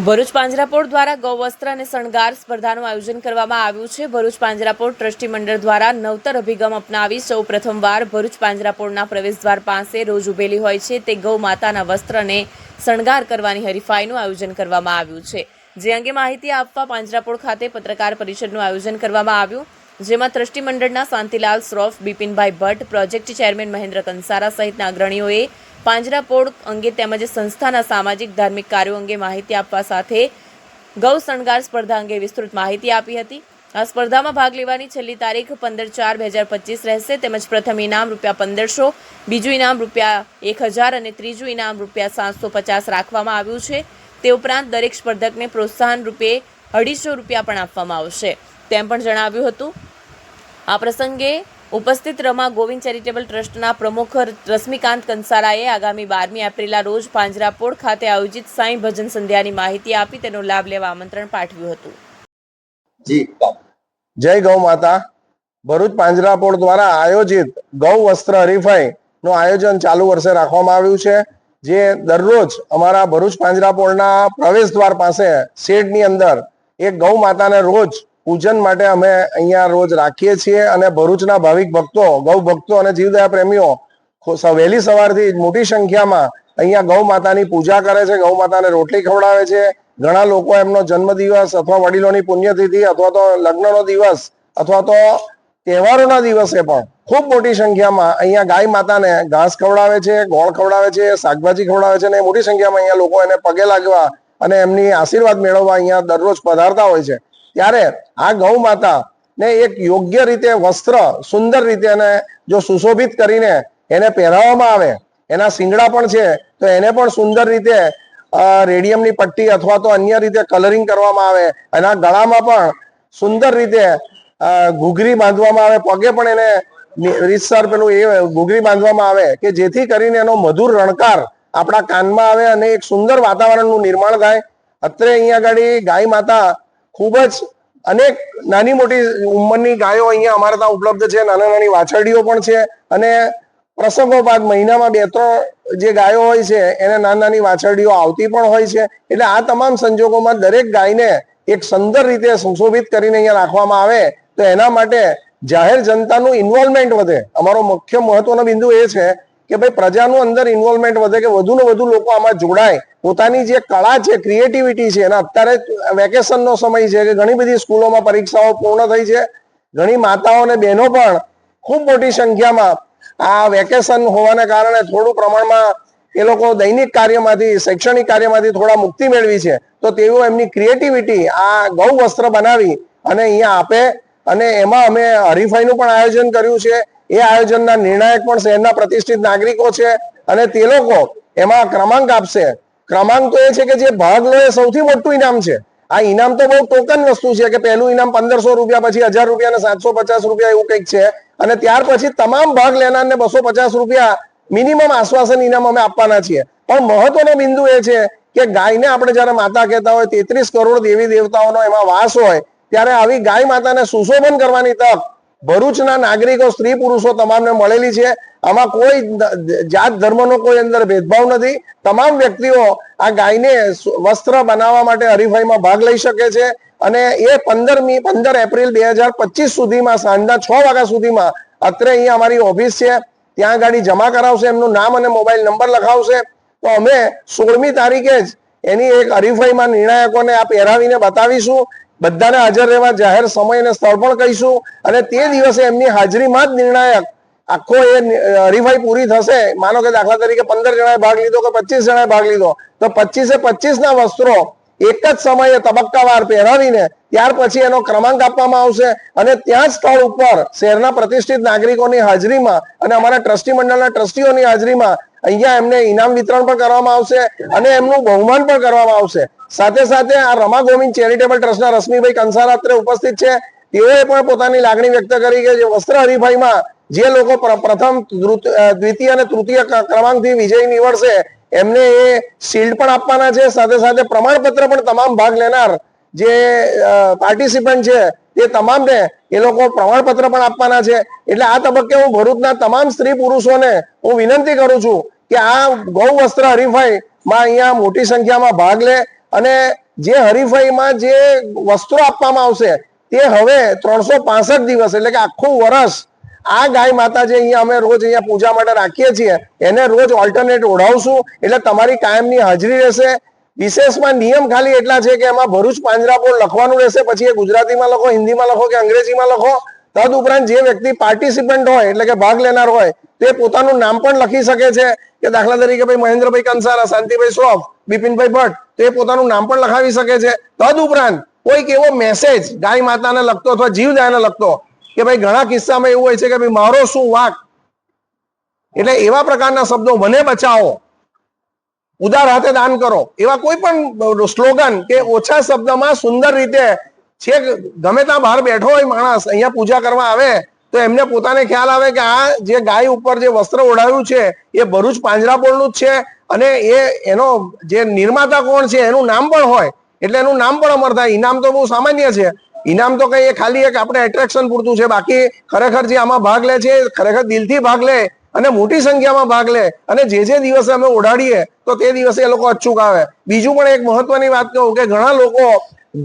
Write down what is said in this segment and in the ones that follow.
ભરૂચ પાંજરાપોળ દ્વારા ગૌવસ્ત્ર અને શણગાર સ્પર્ધાનું આયોજન કરવામાં આવ્યું છે. ભરૂચ પાંજરાપોળ ટ્રસ્ટી મંડળ દ્વારા નવતર અભિગમ અપનાવી સૌ પ્રથમવાર ભરૂચ પાંજરાપોળના પ્રવેશદ્વાર પાસે રોજ ઉભેલી હોય છે. તે ગૌ માતાના વસ્ત્રને શણગાર કરવાની હરીફાઈનું આયોજન કરવામાં આવ્યું છે. જે અંગે માહિતી આપવા પાંજરાપોળ ખાતે પત્રકાર પરિષદનું આયોજન કરવામાં આવ્યું. જેમાં ટ્રસ્ટી મંડળના શાંતિલાલ શ્રોફ, બિપિનભાઈ ભટ્ટ, પ્રોજેક્ટ ચેરમેન મહેન્દ્ર કંસારા સહિતના અગ્રણીઓએ પાંજરાપોળ અંગે તેમજ સંસ્થાના સામાજિક, ધાર્મિક કાર્યો અંગે માહિતી આપવા સાથે ગૌ શણગાર સ્પર્ધા અંગે વિસ્તૃત માહિતી આપી હતી. આ સ્પર્ધામાં ભાગ લેવાની છેલ્લી તારીખ પંદર ચાર બે હજાર પચીસ રહેશે. તેમજ પ્રથમ ઇનામ રૂપિયા પંદરસો, બીજું ઇનામ રૂપિયા એક હજાર અને ત્રીજું ઇનામ રૂપિયા સાતસો પચાસ રાખવામાં આવ્યું છે. તે ઉપરાંત દરેક સ્પર્ધકને પ્રોત્સાહન રૂપે અઢીસો રૂપિયા પણ આપવામાં આવશે. તેમ પણ જણાવ્યું હતું. આ પ્રસંગે ઉપસ્થિત રમા ગોવિંદ ચેરિટેબલ ટ્રસ્ટના પ્રમુખ રશ્મિકાંત કંસારાએ આગામી બારમી એપ્રિલના રોજ પાંજરાપોળ ખાતે આયોજિત સાંઈ ભજન સંધ્યાની માહિતી આપી તેનો લાભ લેવા આમંત્રણ પાઠવ્યું હતું. જય ગૌ માતા. ભરૂચ પાંજરાપોળ દ્વારા આયોજિત ગૌ વસ્ત્ર હરીફાઈ નું આયોજન ચાલુ વર્ષે રાખવામાં આવ્યું છે, જે દરરોજ અમારા ભરૂચ પાંજરાપોળના પ્રવેશ દ્વાર પાસે શેડની અંદર એક ગૌ માતાને રોજ પૂજન માટે અમે અહીંયા રોજ રાખીએ છીએ અને ભરૂચના ભાવિક ભક્તો, ગૌ ભક્તો અને જીવદયા પ્રેમીઓ વહેલી સવારથી મોટી સંખ્યામાં અહીંયા ગૌ માતાની પૂજા કરે છે. ગૌ માતાને રોટલી ખવડાવે છે. ઘણા લોકો એમનો જન્મદિવસ અથવા વડીલોની પુણ્યતિથિ અથવા તો લગ્નનો દિવસ અથવા તો તહેવારોના દિવસે પણ ખૂબ મોટી સંખ્યામાં અહીંયા ગાય માતાને ઘાસ ખવડાવે છે, ગોળ ખવડાવે છે, શાકભાજી ખવડાવે છે અને મોટી સંખ્યામાં અહીંયા લોકો એને પગે લાગવા અને એમની આશીર્વાદ મેળવવા અહીંયા દરરોજ પધારતા હોય છે. ત્યારે આ ગૌ માતા ને એક યોગ્ય રીતે વસ્ત્ર, સુંદર રીતે એને જો સુશોભિત કરીને એને પહેરાવવામાં આવે, એના શિંગડા પણ છે, તો એને પણ સુંદર રીતે રેડિયમની પટ્ટી અથવા તો અન્ય રીતે કલરિંગ કરવામાં આવે, એના ગળામાં પણ સુંદર રીતે ઘૂઘરી બાંધવામાં આવે, પગે પણ એને રીતસર પેલું એ ઘૂઘરી બાંધવામાં આવે કે જેથી કરીને એનો મધુર રણકાર આપણા કાનમાં આવે અને એક સુંદર વાતાવરણનું નિર્માણ થાય. અત્રે અહીંયા આગળ ગાય માતા ખૂબ જ અનેક નાની મોટી ઉંમરની ગાયો અહીંયા અમારે ત્યાં ઉપલબ્ધ છે, નાના નાની વાછરડીઓ પણ છે અને પ્રસંગોપાત મહિનામાં બે ત્રણ જે ગાયો હોય છે, એને નાની નાની વાછરડીઓ આવતી પણ હોય છે. એટલે આ તમામ સંજોગોમાં દરેક ગાયને એક સુંદર રીતે સુશોભિત કરીને અહીંયા રાખવામાં આવે તો એના માટે જાહેર જનતાનું ઇન્વોલ્વમેન્ટ વધે. અમારો મુખ્ય મહત્વનો બિંદુ એ છે કે ભાઈ પ્રજાનું અંદર ઇન્વોલ્વમેન્ટ વધે કે વધુ ને વધુ લોકો આમાં જોડાય. પોતાની જે કળા છે ક્રિએટિવિટી છે અને અત્યારે વેકેશનનો સમય છે કે ઘણી બધી સ્કૂલોમાં પરીક્ષાઓ પૂર્ણ થઈ છે. ઘણી માતાઓ અને બહેનો પણ ખૂબ મોટી સંખ્યામાં આ વેકેશન હોવાને કારણે થોડું પ્રમાણમાં એ લોકો દૈનિક કાર્યમાંથી, શૈક્ષણિક કાર્યમાંથી થોડા મુક્તિ મેળવી છે. તો તેઓ એમની ક્રિએટિવિટી આ ગૌ વસ્ત્ર બનાવી અને અહીંયા આપે અને એમાં અમે હરીફાઈનું પણ આયોજન કર્યું છે. એ આયોજનના નિર્ણાયક પણ શહેરના પ્રતિષ્ઠિત નાગરિકો છે અને તે લોકો એમાં ક્રમાંક આપશે. ક્રમાંક તો એ છે કે જે ભાગ લે સૌથી મોટું ઇનામ છે. આ ઇનામ તો બહુ ટોકન વસ્તુ છે કે પહેલું ઇનામ પંદરસો રૂપિયા, પછી હજાર રૂપિયા અને સાતસો પચાસ રૂપિયા એવું કંઈક છે. અને ત્યાર પછી તમામ ભાગ લેનારને બસો પચાસ રૂપિયા મિનિમમ આશ્વાસન ઇનામ અમે આપવાના છીએ. પણ મહત્વનો બિંદુ એ છે કે ગાયને આપણે જયારે માતા કહેતા હોય, તેત્રીસ કરોડ દેવી દેવતાઓનો એમાં વાસ હોય, ત્યારે આવી ગાય માતાને સુશોભન કરવાની તક ભરૂચના નાગરિકો, સ્ત્રી પુરુષો તમામને મળેલી છે. આમાં કોઈ જાત ધર્મનો કોઈ અંદર ભેદભાવ નથી. તમામ વ્યક્તિઓ આ ગાયને વસ્ત્ર બનાવવા માટે હરીફાઈમાં ભાગ લઈ શકે છે. અને એ પંદરમી, પંદર એપ્રિલ બે હજાર પચીસ સુધીમાં સાંજના છ વાગ્યા સુધીમાં અત્રે અહીંયા અમારી ઓફિસ છે. ત્યાં ગાડી જમા કરાવશે, એમનું નામ અને મોબાઈલ નંબર લખાવશે. તો અમે સોળમી તારીખે જ એની એક હરીફાઈમાં નિર્ણાયકોને આ પહેરાવીને બતાવીશું. બધાને હાજર રહેવા જાહેર સમય અને સ્થળ પણ કહીશું અને તે દિવસે એમની હાજરીમાં જ નિર્ણાયક આખો એ હરીફાઈ પૂરી થશે. માનો કે દાખલા તરીકે પંદર જણાએ ભાગ લીધો કે પચીસ જણાએ ભાગ લીધો. તો પચીસે પચીસ ના વસ્ત્રો એક જ સમયે તબક્કાવાર પહેરાવીને ત્યાર પછી એનો ક્રમાંક આપવામાં આવશે અને ત્યાં સ્થળ ઉપર શહેરના પ્રતિષ્ઠિત નાગરિકોની હાજરીમાં અને અમારા ટ્રસ્ટી મંડળના ટ્રસ્ટીઓની હાજરીમાં અહીંયા એમને ઇનામ વિતરણ પણ કરવામાં આવશે અને એમનું બહુમાન પણ કરવામાં આવશે. સાથે સાથે આ રમા ગોવિંદ ચેરિટેબલ ટ્રસ્ટના રશ્મિભાઈ કંસારા અત્રે ઉપસ્થિત છે. તેઓએ પણ પોતાની લાગણી વ્યક્ત કરી કે વસ્ત્ર હરીફાઈમાં જે લોકો પ્રથમ દ્વિતીય અને તૃતીય ક્રમાંકથી વિજય નીવડશે એમને એ શિલ્ડ પણ આપવાના છે, સાથે સાથે પ્રમાણપત્ર પણ તમામ ભાગ લેનાર જે પાર્ટિસિપન્ટ છે તે તમામને એ લોકો પ્રમાણપત્ર પણ આપવાના છે. એટલે આ તબક્કે હું ભરૂચના તમામ સ્ત્રી પુરુષોને હું વિનંતી કરું છું કે આ ગૌ વસ્ત્ર હરીફાઈ માં અહીંયા મોટી સંખ્યામાં ભાગ લે અને જે હરીફાઈમાં જે વસ્ત્રો આપવામાં આવશે, તે હવે ત્રણસો દિવસ એટલે કે આખું વર્ષ આ ગાય માતા જે અહીંયા અમે રોજ અહીંયા પૂજા માટે રાખીએ છીએ. એને રોજ ઓલ્ટરનેટ ઓઢાવશું. એટલે તમારી કાયમની હાજરી રહેશે. વિશેષમાં નિયમ ખાલી એટલા છે કે એમાં ભરૂચ પાંજરાપોળ લખવાનું રહેશે. પછી એ ગુજરાતીમાં લખો, હિન્દીમાં લખો કે અંગ્રેજીમાં લખો. તદ ઉપરાંત જે વ્યક્તિ પાર્ટિસિપન્ટ હોય, એટલે કે ભાગ લેનાર હોય, તે પોતાનું નામ પણ લખી શકે છે. કે દાખલા તરીકે ભાઈ મહેન્દ્રભાઈ કંસારા, શાંતિભાઈ શ્રોફ બિપિનભાઈ ભટ્ટ, તે પોતાનું નામ પણ લખાવી શકે છે. તદ ઉપરાંત કોઈક એવો મેસેજ ગાય માતાને લગતો અથવા જીવદાયને લગતો કે ભાઈ ઘણા કિસ્સામાં એવું હોય છે કે ભાઈ મારો શું વાક? એટલે એવા પ્રકારના શબ્દો મને બચાવો. ઉદાર હાથે દાન કરો. એવા કોઈ પણ સ્લોગન કે ઓછા શબ્દમાં સુંદર રીતે છેક ગમે ત્યાં બહાર બેઠો હોય માણસ, અહીંયા પૂજા કરવા આવે, તો એમને પોતાને ખ્યાલ આવે કે આ જે ગાય ઉપર જે વસ્ત્ર ઓઢાવ્યું છે, એ ભરૂચ પાંજરાપોળનું જ છે અને એ એનો જે નિર્માતા કોણ છે, એનું નામ પણ હોય. એટલે એનું નામ પણ અમર થાય. ઇનામ તો બહુ સામાન્ય છે. ઇનામ તો કઈ ખાલી એક આપણે એટ્રેક્શન પૂરતું છે. બાકી ખરેખર જે આમાં ભાગ લે છે ખરેખર દિલથી ભાગ લે અને મોટી સંખ્યામાં ભાગ લે અને જે જે દિવસે અમે ઓઢાડીએ, તો તે દિવસે એ લોકો અચૂક આવે. બીજું પણ એક મહત્વની વાત કહું કે ઘણા લોકો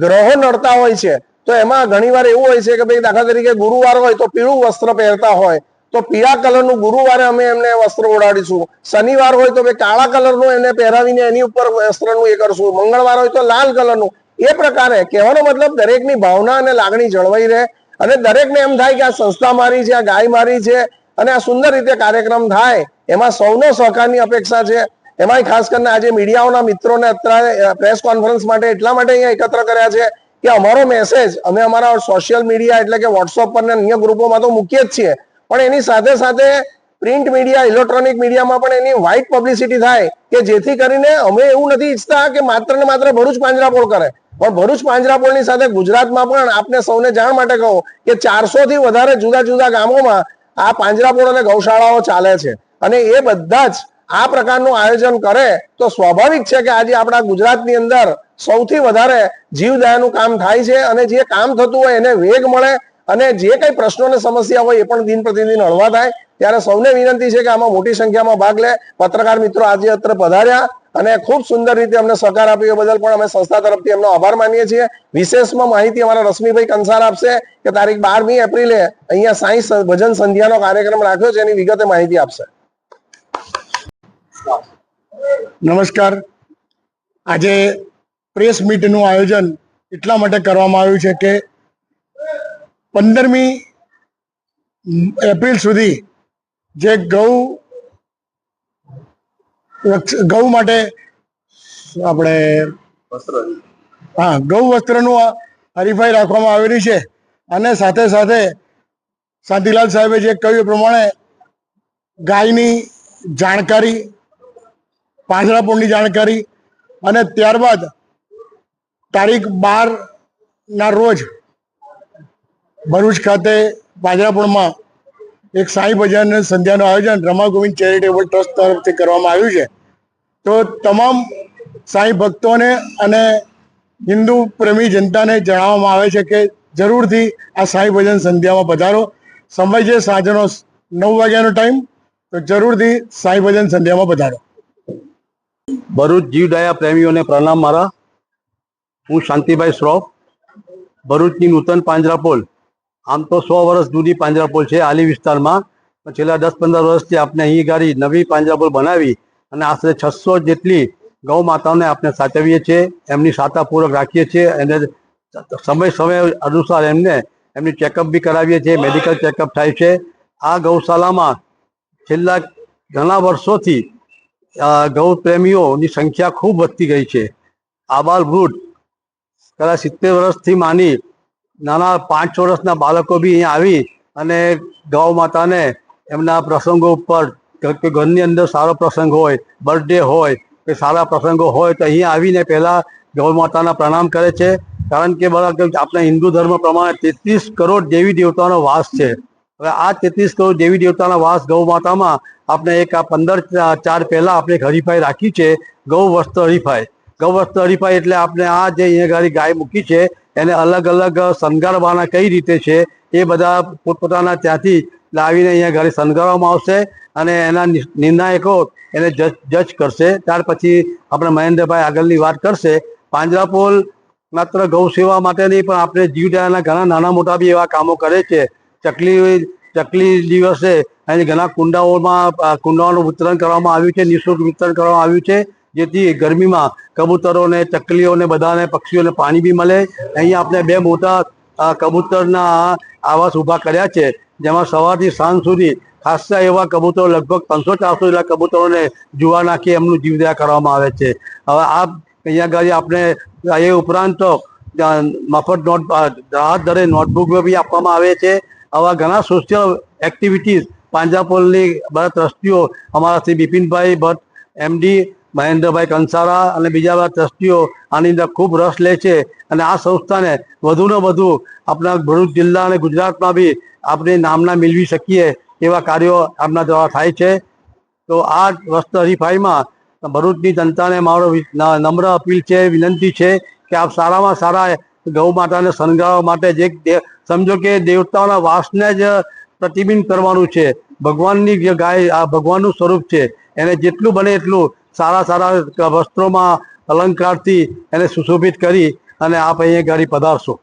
ગ્રહો નડતા હોય છે. તો એમાં ઘણીવાર એવું હોય છે કે ભાઈ દાખલા તરીકે ગુરુવાર હોય તો પીળું વસ્ત્ર પહેરતા હોય. તો પીળા કલરનું ગુરુવારે અમે એમને વસ્ત્ર ઓઢાડીશું. શનિવાર હોય તો અમે કાળા કલરનું એને પહેરાવીને એની ઉપર વસ્ત્રનું એ કરશું. મંગળવાર હોય તો લાલ કલરનું. એ પ્રકારે કહેવાનો મતલબ દરેકની ભાવના અને લાગણી જળવાઈ રહે. અને દરેકને એમ થાય કે આ સંસ્થા મારી છે, આ ગાય મારી છે, અને આ સુંદર રીતે કાર્યક્રમ થાય. એમાં સૌનો સહકારની અપેક્ષા છે. એમાંય ખાસ કરીને આજે મીડિયાઓના મિત્રોને અત્યારે પ્રેસ કોન્ફરન્સ માટે એટલા માટે અહીંયા એકત્ર કર્યા છે કે અમારો મેસેજ અમે અમારા સોશિયલ મીડિયા એટલે કે વોટ્સઅપ પર અન્ય ગ્રુપોમાં તો મૂકીએ જ છીએ. પણ એની સાથે સાથે પ્રિન્ટ મીડિયા ઇલેક્ટ્રોનિક મીડિયામાં પણ એની વાઇટ પબ્લિસિટી થાય કે જેથી કરીને અમે એવું નથી ઈચ્છતા કે માત્ર ને માત્ર ભરૂચ પાંજરાપોળ કરે. પણ ભરૂચ પાંજરાપોળની સાથે ગુજરાતમાં પણ આપને સૌને જાણ માટે કહું કે ચારસો થી વધારે જુદા જુદા ગામોમાં આ પાંજરાપોળ અને ગૌશાળાઓ ચાલે છે. અને એ બધા જ આ પ્રકારનું આયોજન કરે તો સ્વાભાવિક છે કે આજે આપણા ગુજરાતની અંદર સૌથી વધારે જીવદયાનું કામ થાય છે અને જે કામ થતું હોય એને વેગ મળે અને જે કઈ પ્રશ્નો અને સમસ્યા હોય એ પણ દિન પ્રતિદિન હળવા થાય. ત્યારે સૌને વિનંતી છે કે આમાં મોટી સંખ્યામાં ભાગ લે. પત્રકાર મિત્રો આજે અત્રે પધાર્યા અને ખૂબ સુંદર રીતે અમને સહકાર આપ્યો. એ બદલ પણ અમે સંસ્થા તરફથી એમનો આભાર માનીએ છીએ. વિશેષમાં માહિતી અમારા રશ્મિભાઈ કંસાર આપશે કે તારીખ બારમી એપ્રિલે અહીંયા સાંઈ ભજન સંધ્યાનો કાર્યક્રમ રાખ્યો છે. એની વિગતે માહિતી આપશે. નમસ્કાર. આજે પ્રેસ મીટનું આયોજન એટલા માટે કરવામાં આવ્યું છે કે પંદરમી એપ્રિલ સુધી જે ગૌ ગૌ માટે આપણે હા ગૌ વસ્ત્રનું હરીફાઈ રાખવામાં આવેલી છે. અને સાથે સાથે શાંતિલાલ સાહેબે જે કહ્યું એ પ્રમાણે ગાયની જાણકારી પાંજરાપોળની જાણકારી અને ત્યારબાદ તારીખ બારના રોજ ભરૂચ ખાતે પાંજરાપોળમાં એક સાંઈ ભજન સંધ્યાનું આયોજન રમા ગોવિંદ ચેરિટેબલ ટ્રસ્ટ તરફથી કરવામાં આવ્યું છે. તો તમામ સાંઈ ભક્તોને અને હિન્દુ પ્રેમી જનતાને જણાવવામાં આવે છે કે જરૂરથી આ સાંઈ ભજન સંધ્યામાં પધારો. સમય છે સાંજનો નવ વાગ્યાનો ટાઈમ, તો જરૂરથી સાંઈ ભજન સંધ્યામાં પધારો. ભરૂચ જીવડાયા પ્રેમીઓને પ્રણામ મારા. હું શાંતિભાઈ શ્રોફ, ભરૂચની નૂતન પાંજરાપોલ. આમ તો સો વર્ષ જૂની પાંજરાપોલ છે આલી વિસ્તારમાં. પણ છેલ્લા દસ પંદર વર્ષથી આપણે અહીં ગાડી નવી પાંજરાપોલ બનાવી અને આશરે છસો જેટલી ગૌ માતાઓને આપણે સાચવીએ છીએ, એમની સાતાપૂર્વક રાખીએ છીએ અને સમય સમય અનુસાર એમને એમની ચેકઅપ બી કરાવીએ છીએ મેડિકલ ચેકઅપ થાય છે. આ ગૌશાલામાં છેલ્લા ઘણા વર્ષોથી ગૌ પ્રેમીઓની સંખ્યા ખૂબ વધતી ગઈ છે. આબાલ વૃદ્ધ કદાચ સિત્તેર વર્ષથી માની નાના પાંચ વર્ષના બાળકો બી અહીંયા આવી અને ગૌ માતાને એમના પ્રસંગો ઉપર કે- ઘરની અંદર સારો પ્રસંગ હોય બર્થડે હોય, કે સારા પ્રસંગો હોય તો અહીંયા આવીને પહેલા ગૌ માતાના પ્રણામ કરે છે. કારણ કે બરાબર આપણા હિન્દુ ધર્મ પ્રમાણે તેત્રીસ કરોડ દેવી દેવતાનો વાસ છે. હવે આ તેત્રીસ કરોડ દેવી દેવતાના વાસ ગૌ માતામાં આપણે એક આ પંદર, ચાર પહેલા આપણે એક હરીફાઈ રાખી છે. ગૌ વસ્ત્ર હરીફાઈ. ગૌ હરીફાઈ એટલે આપણે આ જે અહીંયા ગાડી ગાય મૂકી છે, એને અલગ અલગ શણગારવાના કઈ રીતે છે, એ બધા પોતપોતાના ત્યાંથી લાવીને અહીંયા ગાડી શણગારવામાં આવશે અને એના નિર્ણાયકો એને જજ જજ કરશે. ત્યાર પછી આપણે મહેન્દ્રભાઈ આગળની વાત કરશે. પાંજરાપોલ માત્ર ગૌ સેવા માટે નહીં, પણ આપણે જીવદયાના ઘણા નાના મોટા બી એવા કામો કરે છે. ચકલી ચકલી દિવસે અહીં ઘણા કુંડાઓમાં કુંડાઓનું વિતરણ કરવામાં આવ્યું છે, નિઃશુલ્ક વિતરણ કરવામાં આવ્યું છે. જેથી ગરમીમાં કબૂતરોને, ચકલીઓને, બધાને, પક્ષીઓને પાણી બી મળે. અહીંયા આપણે બે મોટા કબૂતરના આવાસ ઊભા કર્યા છે, જેમાં સવારથી સાંજ સુધી ખાસા એવા કબૂતરો, લગભગ ત્રણસો ચારસો જેટલા કબૂતરોને જુવા નાખી એમનું જીવદયા કરવામાં આવે છે. હવે આ અહીંયા આગળ આપણે એ ઉપરાંત મફત નોટ રાહત દરે નોટબુક બી આપવામાં આવે છે. આવા ઘણા સોશિયલ એક્ટિવિટીઝ પાંજરાપોલની બધા ટ્રસ્ટીઓ અમારાથી બિપિનભાઈ ભટ્ટ એમડી મહેન્દ્રભાઈ કંસારા અને બીજા બધા ટ્રસ્ટીઓ આની અંદર ખૂબ રસ લે છે અને આ સંસ્થાને વધુને વધુ આપણા ભરૂચ જિલ્લા અને ગુજરાતમાં બી આપણે નામના મેળવી શકીએ એવા કાર્યો આપના દ્વારા થાય છે. તો આ વસ્ત્ર હરીફાઈમાં ભરૂચની જનતાને મારો નમ્ર અપીલ છે, વિનંતી છે કે આપ સારામાં સારા ગૌ માતાને શણગારવા માટે જે સમજો કે દેવતાઓના વાસને જ પ્રતિબિંબ કરવાનું છે. ભગવાનની જે ગાય, આ ભગવાનનું સ્વરૂપ છે. એને જેટલું બને એટલું સારા સારા વસ્ત્રોમાં અલંકારથી એને સુશોભિત કરી અને આપ અહીંયા ગાડી પધારશો.